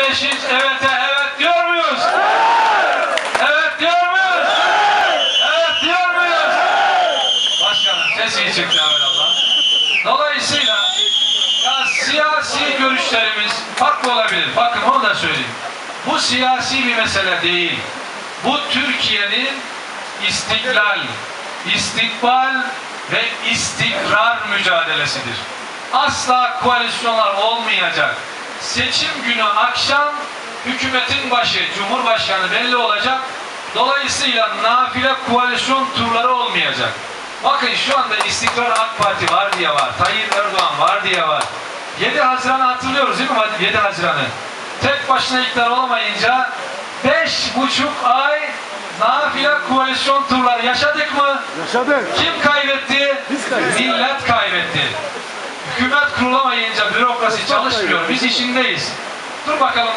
Beşinci evet'e evet diyor muyuz? Evet diyor muyuz? Evet diyor muyuz? Başkanım ses iyi çıktı Allah. Dolayısıyla ya siyasi görüşlerimiz farklı olabilir. Bakın onu da söyleyeyim. Bu siyasi bir mesele değil. Bu Türkiye'nin istiklal, istikbal ve istikrar mücadelesidir. Asla koalisyonlar olmayacak. Seçim günü akşam hükümetin başı, cumhurbaşkanı belli olacak. Dolayısıyla nafile koalisyon turları olmayacak. Bakın şu anda istikrar AK Parti var diye var. Tayyip Erdoğan var diye var. 7 Haziran'ı hatırlıyoruz değil mi 7 Haziran'ı? Tek başına iktidar olamayınca beş buçuk ay nafile koalisyon turları yaşadık mı? Yaşadık. Kim kaybetti? Biz kaybettik. Millet. Hükümet kurulamayınca bürokrasi çalışmıyor. Biz işindeyiz. Dur bakalım.